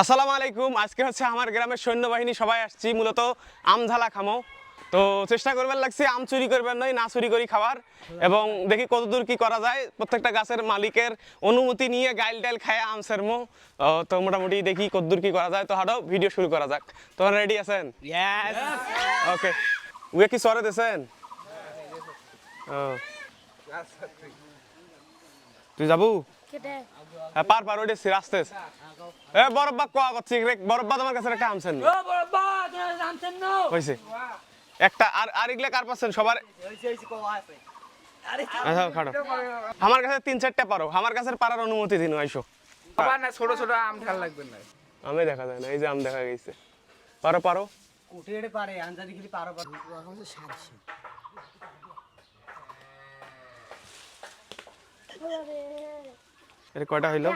আসসালামু আলাইকুম। আজকে হচ্ছে আমার গ্রামের সৈন্যবাহিনী সবাই আসছি মূলত আমঝালা খামো। তো চেষ্টা করবেন লাগছে আম চুরি করবেন নয় না চুরি করি খাবার এবং দেখি কতদূর কি করা যায়। প্রত্যেকটা গাছের মালিকের অনুমতি নিয়ে গাইল টাইল খায় আম সেরমো তো মোটামুটি দেখি কতদূর কি করা যায়। তো হাঁটো ভিডিও শুরু করা যাক। তোমরা রেডি আছেন? ওকে উয়ে কি সরে দিয়েছেন তুই যাবু? পার পার ওইটা রাস্তে এ বরব্বা কোয়া করছি রে বরব্বা তোমার কাছে একটা আমছেন ও বাবা তোরা জানতেন না হয়েছে একটা আর আর এগুলা কার পাচ্ছেন সবার হইছে হইছে আচ্ছা খাটো। আমার কাছে তিন চারটা পারো। আমার কাছে পারার অনুমতি দিন আইসো। আবার না ছোট ছোট আম ঢাল লাগবে না। আমি দেখা যায় না এই যে আম দেখা গেছে। পারো পারো। কুটিয়ে পারে আঞ্জা দেখলি পারো পারো। এখন তো সারছি এটা কয়টা হইল?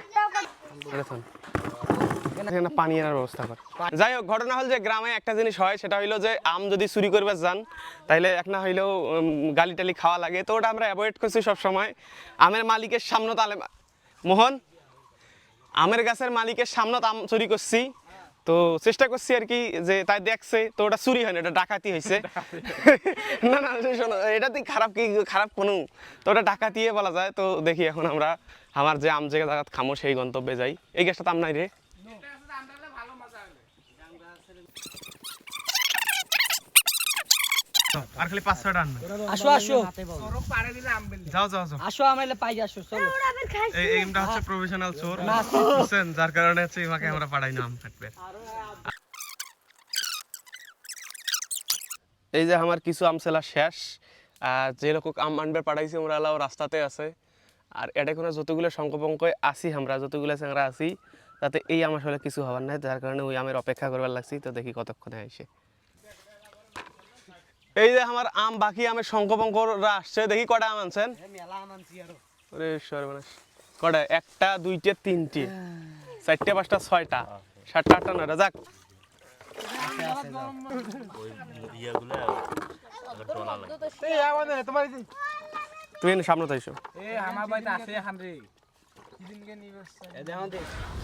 এখানে পানি আনার ব্যবস্থা কর। যাই হোক, ঘটনা হল যে গ্রামে একটা জিনিস হয়, সেটা হইল যে আম যদি চুরি করবার যান, তাইলে এক না হইলেও গালি টালি খাওয়া লাগে। তো ওটা আমরা অ্যাভয়েড করছি সব সময় আমের মালিকের সামনে তালে মোহন, আমের গাছের মালিকের সামনে আম চুরি করছি। তো চেষ্টা করছি আর কি যে তাই দেখছে তো ওটা চুরি হয় না এটা ডাকাতি হয়েছে না না শোনো এটা তুই খারাপ কি খারাপ কোনো? তো ওটা ডাকাতিয়ে বলা যায় তো দেখি এখন আমরা আমার যে আম জায়গা জায়গা খামো সেই গন্তব্যে যাই। এই গ্যাসটা তো রে। রে আর খালি পাঁচ ছয়টা আনবে। আসো আসো। তোরও পারে দিলে আম বেল যাও যাও যাও। আসো আমরা পাই আসো চলো। এই হচ্ছে প্রফেশনাল চোর বুঝছেন? যার কারণে হচ্ছে আমরা পাঠাই না আম এই যে আমার কিছু আম সেলা শেষ আর যে লোক আম আনবে পাঠাইছি আমরা এলাও রাস্তাতে আছে। আর এটা কোনো যতগুলো সংকপঙ্ক আসি আমরা যতগুলো আমরা আসি তাতে এই আম আসলে কিছু হবার নাই যার কারণে ওই আমের অপেক্ষা করবার লাগছি তো দেখি কতক্ষণে আসে এই যে আমার আম বাকি আমের সংকপঙ্করা আসছে। দেখি কটা আম আনছেন? সর্বনাশ কটা? একটা দুইটে তিনটে। চারটে পাঁচটা ছয়টা। সাতটা আটটা নয়টা। যাক। তুমি এনে সামনে তাইছো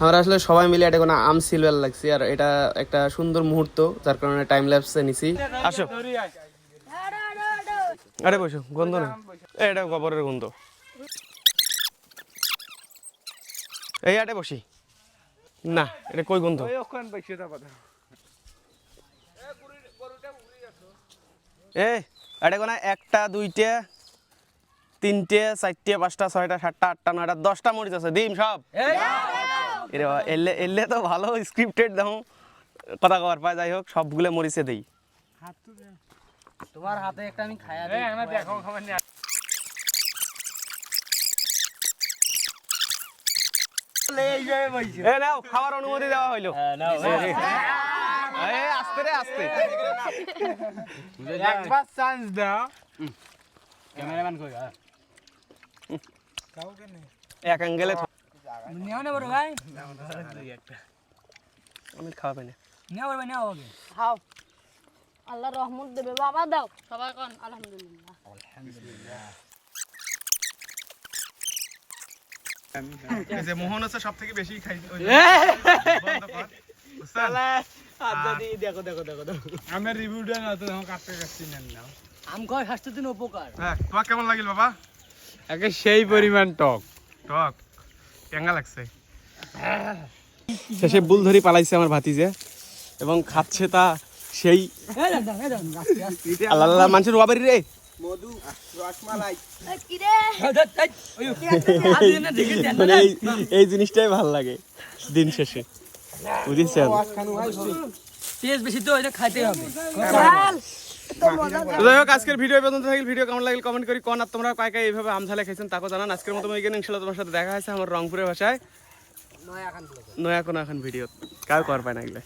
আমার আসলে সবাই মিলে এটা কোনো আম সিলভার লাগছে আর এটা একটা সুন্দর মুহূর্ত যার কারণে টাইম ল্যাপসে নিছি। আসো। আরে বসো গন্ধ না এটা গোবরের গন্ধ। এই আটে বসি। না এটা কই গন্ধ? এ এটা কোনো? একটা দুইটা তিনটে চারটে পাঁচটা ছয়টা সাতটা আটটা নয়টা দশটা মরিচ আছে দিম সব। এলে এলে তো ভালো স্ক্রিপ্টেড দেখো। কথা কবার পায় যাই হোক সবগুলো মরিচে দেই। তোমার হাতে একটা আমি খায়া এ আমরা দেখো খাবার নিয়ে এ নাও খাওয়ার অনুমতি দেওয়া হইল এ আস্তে রে আস্তে একবার চান্স দাও ক্যামেরাম্যান কই কাউকে নেই এক অ্যাঙ্গেলে নিও না বড় ভাই আমি খাওয়াবে না নিও বড় ভাই নিও ওকে খাও আল্লাহ রহমত দেবে বাবা দাও। সবাই কন আলহামদুলিল্লাহ। এই যে মোহন হচ্ছে সব থেকে বেশি খাই দেখো দেখো দেখো দেখো। আমার রিভিউটা না তো কাটতে কাটছি নেন না। আম উপকার। হ্যাঁ তোমার কেমন লাগিল বাবা? একে সেই পরিমাণ টক। টক। কেঙ্গা লাগছে? শেষে বুল ধরি পালাইছে আমার ভাতিজে। এবং খাচ্ছে তা সেই আল্লাহ আল্লাহ মানুষের রুয়াবাড়ি রে। মধু রসমালাই। রে মানে এই জিনিসটাই ভালো লাগে দিন শেষে। বুঝেছেন? বেশি তো এটা খাইতে হবে। যাই হোক আজকের ভিডিও পর্যন্ত থাকলে। ভিডিও কেমন লাগলে কমেন্ট করি কোন আর তোমরা কায় কায় এইভাবে আমঝালে খাইছেন তাকে জানান। আজকের মতো এখানে ইনশাল্লাহ তোমার সাথে দেখা হয়েছে আমার রংপুরের ভাষায়। এখন নয়া কোনো এখন ভিডিও কর পায় না এগুলো।